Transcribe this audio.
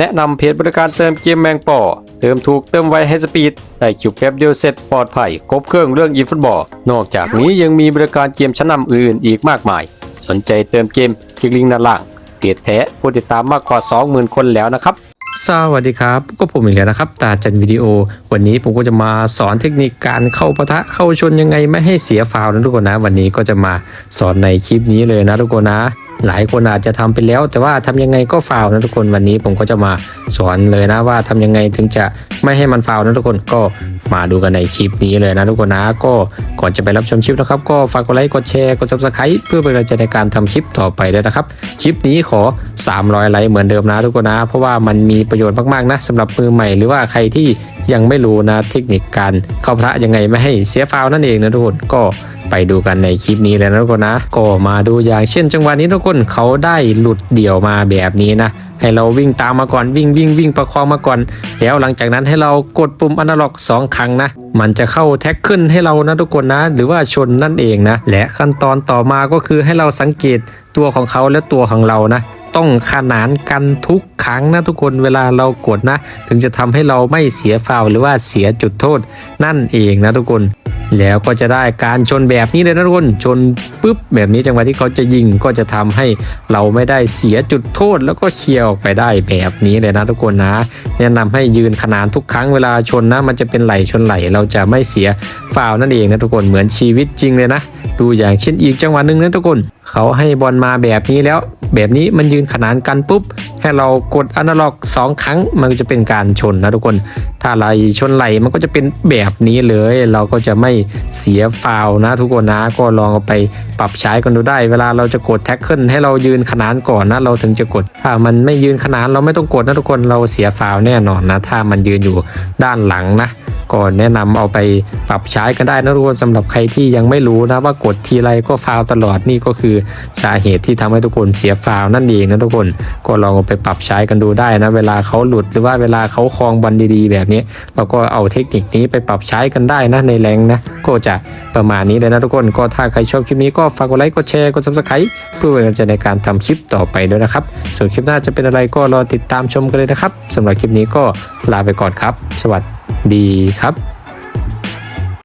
แนะนำเพจบริการเติมเกมแมงป่อ เติมถูกเติมไวให้สปีด ได้คิวแป๊บเดียวเสร็จปลอดภัยครบเครื่องเรื่องอีฟุตบอล นอกจากนี้ยังมีบริการเกมชั้นนำอื่นอีกมากมาย สนใจเติมเกมคลิกลิงก์ด้านล่างเพจแท้ผู้ติดตามมากกว่า 20,000 คนแล้วนะครับ สวัสดีครับ ก็ผมอีกแล้วนะครับ ตาจันวิดีโอ วันนี้ผมก็จะมาสอนเทคนิคการเข้าปะทะเข้าชนยังไงไม่ให้เสียฟาวนะทุกคนนะ วันนี้ก็จะมาสอนในคลิปนี้เลยนะทุกคนนะ หลายคนอาจจะทำไปแล้ว แต่ว่าทำยังไงก็ฟาวนะทุกคนวันนี้ผมก็จะมาสอนเลยนะว่าทำยังไงถึงจะไม่ให้มันฟาวนะทุกคนก็มาดูกันในคลิปนี้เลยนะทุกคนนะก็ก่อนจะไปรับชมคลิปนะครับ ก็ฝากกดไลค์กดแชร์กด subscribe เพื่อเป็นกำลังใจในการทำคลิปต่อไปด้วยนะครับคลิปนี้ขอ 300 ไลค์เหมือนเดิมนะทุกคนนะ เพราะว่ามันมีประโยชน์มากๆนะสำหรับมือใหม่หรือว่าใครที่ยังไม่รู้นะเทคนิคการเข้าพระยังไงไม่ให้เสียฟาวนั่นเองนะทุกคนก็ ไปดูกันในคลิปนี้เลยนะทุกคนนะ ก็มาดูอย่างเช่น จังหวะนี้ทุกคนเขาได้หลุดเดี่ยวมาแบบนี้นะ ให้เราวิ่งตามมาก่อนวิ่งวิ่งวิ่งประคองมาก่อน แล้วหลังจากนั้นให้เรากดปุ่มอนาล็อกสองครั้งนะ มันจะเข้าแท็กขึ้นให้เรานะทุกคนนะ หรือว่าชนนั่นเองนะ และขั้นตอนต่อมาก็คือให้เราสังเกตตัวของเขาและตัวของเรานะต้องขนานกันทุกครั้งนะทุกคนเวลาเรากดนะ ถึงจะทำให้เราไม่เสียฟาวหรือว่าเสียจุดโทษนั่นเองนะทุกคน แล้วก็จะได้การชนแบบนี้เลยนะทุกคนชนปุ๊บแบบนี้จังหวะที่เขาจะยิงก็จะทำให้เราไม่ได้เสียจุดโทษ แล้วก็เคลียร์ออกไปได้แบบนี้เลยนะทุกคนนะ แนะนำให้ยืนขนานทุกครั้งเวลาชนนะ มันจะเป็นไหลชนไหลเราจะไม่เสียฟาวนั่นเองนะทุกคนเหมือนชีวิตจริงเลยนะ ดูอย่างเช่นอีกจังหวะหนึ่งนะทุกคน เขาให้บอลมาแบบนี้แล้ว แบบนี้มันยืนขนานกันปุ๊บให้เรากดอนาล็อกสองครั้ง มันก็จะเป็นการชนนะทุกคน ถ้าไหลชนไหลมันก็จะเป็นแบบนี้เลย เราก็จะไม่เสียฟาวนะ ทุกคนนะก็ลองเอาไปปรับใช้กันดูได้ เวลาเราจะกดแท็กเกิลให้เรายืนขนานก่อนนะเราถึงจะกด ถ้ามันไม่ยืนขนานเราไม่ต้องกดนะทุกคนเราเสียฟาวแน่นอนนะ ถ้ามันยืนอยู่ด้านหลังนะ ก็แนะนำเอาไปปรับใช้กันได้นะทุกคนสำหรับใครที่ยังไม่รู้นะว่ากดทีไรก็ฟาวตลอดนี่ก็คือสาเหตุที่ทำให้ทุกคนเสียฟาวนั่นเองนะทุกคนก็ลองเอาไปปรับใช้กันดูได้นะ เวลาเขาหลุดหรือว่าเวลาเขาคลองบอลดีๆ แบบนี้ เราก็เอาเทคนิคนี้ไปปรับใช้กันได้นะในแรงนะก็จะประมาณนี้เลยนะทุกคนก็ถ้าใครชอบคลิปนี้ก็ฝากกดไลค์กดแชร์กด subscribe เพื่อเป็นกำลังใจในการทำคลิปต่อไปด้วยนะครับ ส่วนคลิปหน้าจะเป็นอะไรก็รอติดตามชมกันเลยนะครับสำหรับคลิปนี้ก็ลาไปก่อนครับ สวัสดี ดีครับ